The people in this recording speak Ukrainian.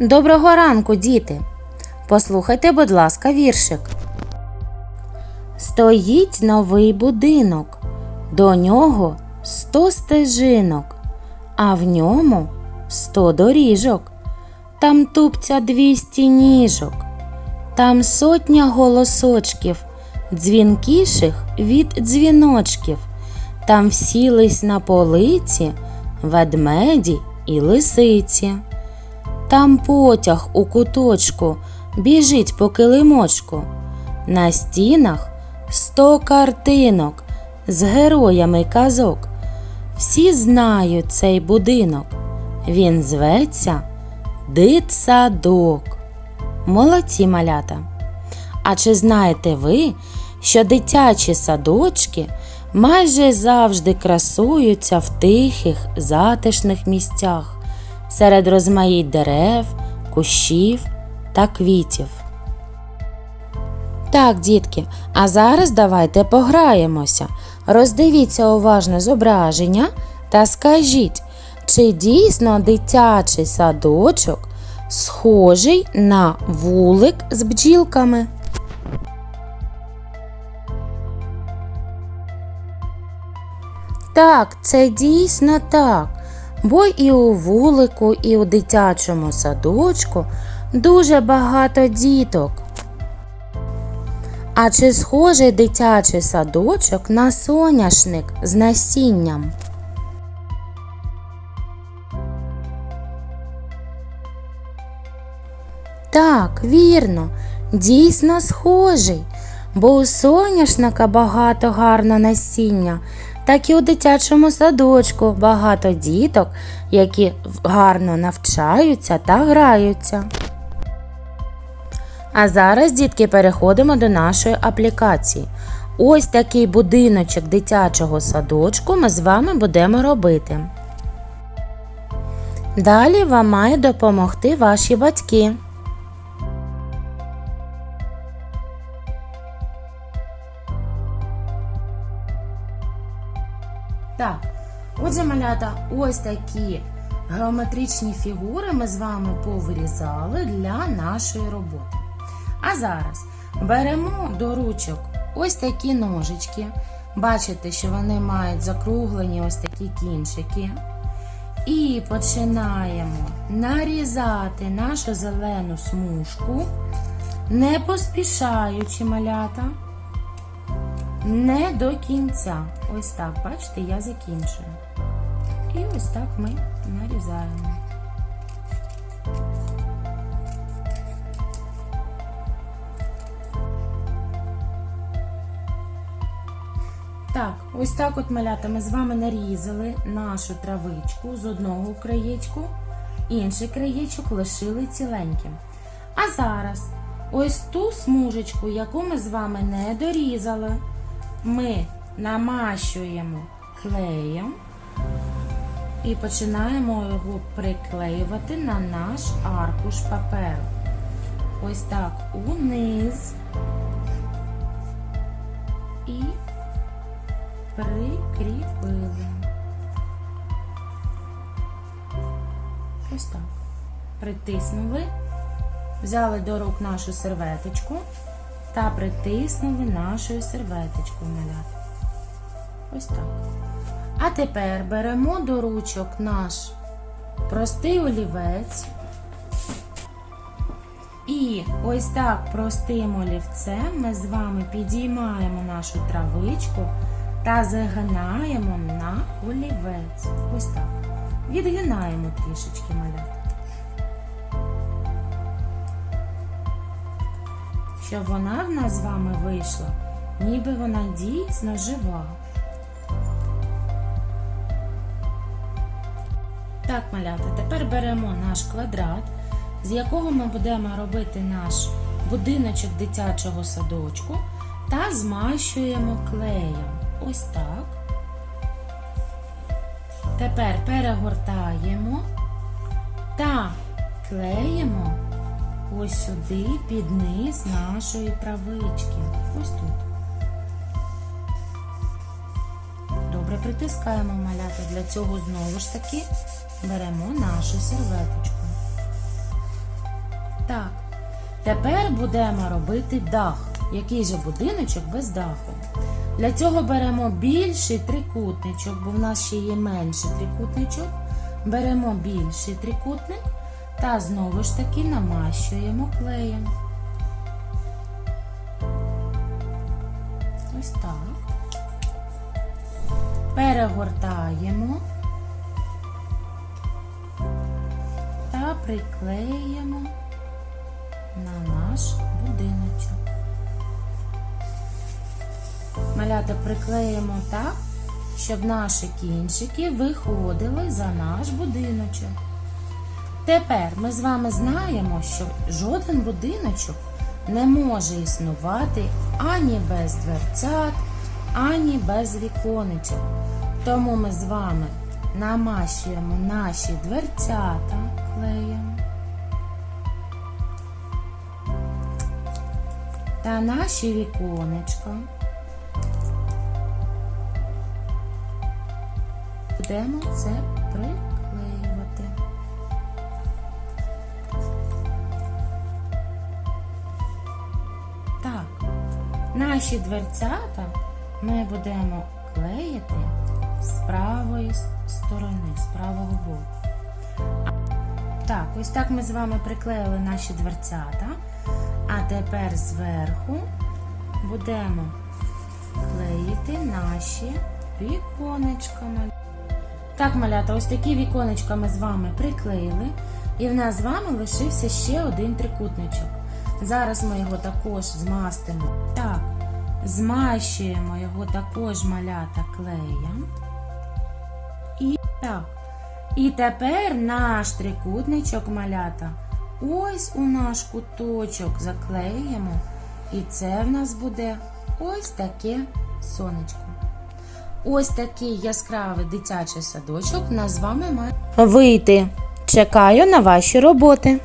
Доброго ранку, діти! Послухайте, будь ласка, віршик. Стоїть новий будинок, до нього сто стежинок, а в ньому сто доріжок. Там тупця двісті ніжок, там сотня голосочків, дзвінкіших від дзвіночків. Там всілись на полиці ведмеді і лисиці. Там потяг у куточку біжить по килимочку. На стінах сто картинок з героями казок. Всі знають цей будинок. Він зветься Дитсадок. Молодці малята. А чи знаєте ви, що дитячі садочки майже завжди красуються в тихих, затишних місцях серед розмаїть дерев, кущів та квітів? Так, дітки, а зараз давайте пограємося. Роздивіться уважно зображення та скажіть, чи дійсно дитячий садочок схожий на вулик з бджілками? Так, це дійсно так. Бо і у вулику, і у дитячому садочку дуже багато діток. А чи схожий дитячий садочок на соняшник з насінням? Так, вірно, дійсно схожий, бо у соняшника багато гарно насіння, так і у дитячому садочку багато діток, які гарно навчаються та граються. А зараз, дітки, переходимо до нашої аплікації. Ось такий будиночок дитячого садочку ми з вами будемо робити. Далі вам мають допомогти ваші батьки. Так, отже, малята, ось такі геометричні фігури ми з вами повирізали для нашої роботи. А зараз беремо до ручок ось такі ножички. Бачите, що вони мають закруглені ось такі кінчики. І починаємо нарізати нашу зелену смужку, не поспішаючи малята. Не до кінця. Ось так, бачите, я закінчую. І ось так ми нарізаємо. Так, ось так от малята ми з вами нарізали нашу травичку з одного краєчку, інший краєчок лишили ціленьким. А зараз ось ту смужечку, яку ми з вами не дорізали, ми намащуємо клеєм і починаємо його приклеювати на наш аркуш паперу. Ось так униз і прикріпили. Ось так. Притиснули, взяли до рук нашу серветочку та притиснули нашою серветочкою малят. Ось так. А тепер беремо до ручок наш простий олівець. І ось так простим олівцем ми з вами підіймаємо нашу травичку та загинаємо на олівець. Ось так. Відгинаємо трішечки малят. Щоб вона в нас з вами вийшла, ніби вона дійсно жива. Так, малята, тепер беремо наш квадрат, з якого ми будемо робити наш будиночок дитячого садочку та змащуємо клеєм. Ось так. Тепер перегортаємо та клеїмо ось сюди під низ нашої травички. Ось тут. Добре притискаємо малята. Для цього знову ж таки беремо нашу серветочку. Так. Тепер будемо робити дах. Який же будиночок без даху? Для цього беремо більший трикутничок, бо в нас ще є менший трикутничок. Беремо більший трикутник та знову ж таки намащуємо клеєм. Ось так. Перегортаємо та приклеїмо на наш будиночок. Малята приклеїмо так, щоб наші кінчики виходили за наш будиночок. Тепер ми з вами знаємо, що жоден будиночок не може існувати ані без дверцят, ані без віконечок. Тому ми з вами намащуємо наші дверцята клеєм. Та наші віконечка. Будемо це приклеювати. Наші дверцята ми будемо клеїти з правої сторони, з правого боку. Так, ось так ми з вами приклеїли наші дверцята. А тепер зверху будемо клеїти наші віконечка. Так, малята, ось такі віконечка ми з вами приклеїли. І в нас з вами лишився ще один трикутничок. Зараз ми його також змастимо. Так, змащуємо його також малята клеєм. І так. І тепер наш трикутничок малята. Ось у наш куточок заклеїмо. І це в нас буде ось таке сонечко. Ось такий яскравий дитячий садочок нас має вийти. Чекаю на ваші роботи.